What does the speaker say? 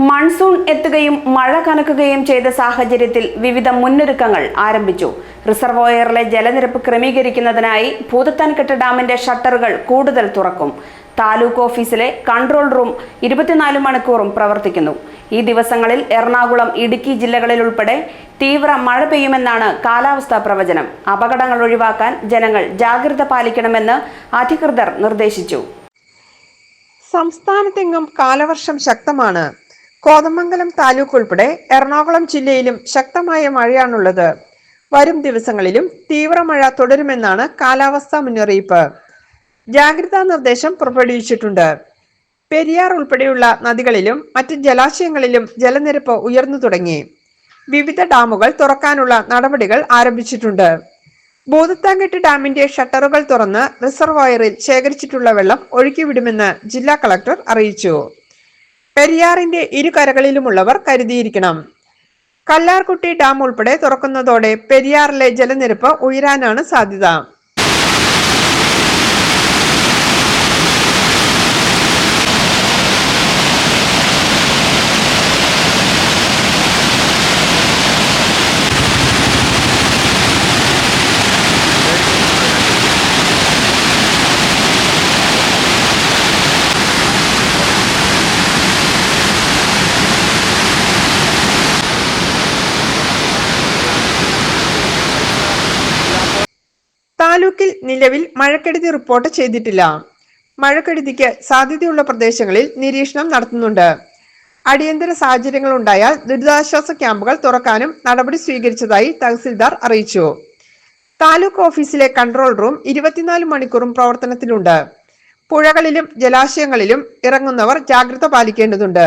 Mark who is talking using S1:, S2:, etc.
S1: Monsoon എത്തുകയും മഴ കനക്കുകയും ചെയ്ത സാഹചര്യത്തിൽ വിവിധ മുന്നൊരുക്കങ്ങൾ ആരംഭിച്ചു. റിസർവോയറിലെ ജലനിരപ്പ് ക്രമീകരിക്കുന്നതിനായി ഭൂതത്താൻകെട്ട് ഡാമിന്റെ ഷട്ടറുകൾ കൂടുതൽ തുറക്കും. താലൂക്ക് ഓഫീസിലെ കൺട്രോൾ റൂം ഇരുപത്തിനാല് മണിക്കൂറും പ്രവർത്തിക്കുന്നു. ഈ ദിവസങ്ങളിൽ എറണാകുളം ഇടുക്കി ജില്ലകളിൽ ഉൾപ്പെടെ തീവ്ര മഴ പെയ്യുമെന്നാണ് കാലാവസ്ഥാ പ്രവചനം. അപകടങ്ങൾ ഒഴിവാക്കാൻ ജനങ്ങൾ ജാഗ്രത പാലിക്കണമെന്ന് അധികൃതർ നിർദ്ദേശിച്ചു.
S2: സംസ്ഥാനത്തെങ്ങും കാലവർഷം ശക്തമാണ്. കോതമംഗലം താലൂക്ക് ഉൾപ്പെടെ എറണാകുളം ജില്ലയിലും ശക്തമായ മഴയാണുള്ളത്. വരും ദിവസങ്ങളിലും തീവ്ര മഴ തുടരുമെന്നാണ് കാലാവസ്ഥാ മുന്നറിയിപ്പ്. ജാഗ്രതാ നിർദ്ദേശം പുറപ്പെടുവിച്ചിട്ടുണ്ട്. പെരിയാർ ഉൾപ്പെടെയുള്ള നദികളിലും മറ്റ് ജലാശയങ്ങളിലും ജലനിരപ്പ് ഉയർന്നു തുടങ്ങി. വിവിധ ഡാമുകൾ തുറക്കാനുള്ള നടപടികൾ ആരംഭിച്ചിട്ടുണ്ട്. ഭൂതത്താങ്കെട്ട് ഡാമിന്റെ ഷട്ടറുകൾ തുറന്ന് റിസർവോയറിൽ ശേഖരിച്ചിട്ടുള്ള വെള്ളം ഒഴുക്കിവിടുമെന്ന് ജില്ലാ കളക്ടർ അറിയിച്ചു. പെരിയാറിന്റെ ഇരു കരകളിലുമുള്ളവർ കരുതിയിരിക്കണം. കല്ലാർകുട്ടി ഡാം ഉൾപ്പെടെ തുറക്കുന്നതോടെ പെരിയാറിലെ ജലനിരപ്പ് ഉയരാനാണ് സാധ്യത. താലൂക്കിൽ നിലവിൽ മഴക്കെടുതി റിപ്പോർട്ട് ചെയ്തിട്ടില്ല. മഴക്കെടുതിക്ക് സാധ്യതയുള്ള പ്രദേശങ്ങളിൽ നിരീക്ഷണം നടത്തുന്നുണ്ട്. അടിയന്തര സാഹചര്യങ്ങൾ ഉണ്ടായാൽ ദുരിതാശ്വാസ ക്യാമ്പുകൾ തുറക്കാനും നടപടി സ്വീകരിച്ചതായി തഹസിൽദാർ അറിയിച്ചു. താലൂക്ക് ഓഫീസിലെ കൺട്രോൾ റൂം ഇരുപത്തിനാല് മണിക്കൂറും പ്രവർത്തനത്തിലുണ്ട്. പുഴകളിലും ജലാശയങ്ങളിലും ഇറങ്ങുന്നവർ ജാഗ്രത പാലിക്കേണ്ടതുണ്ട്.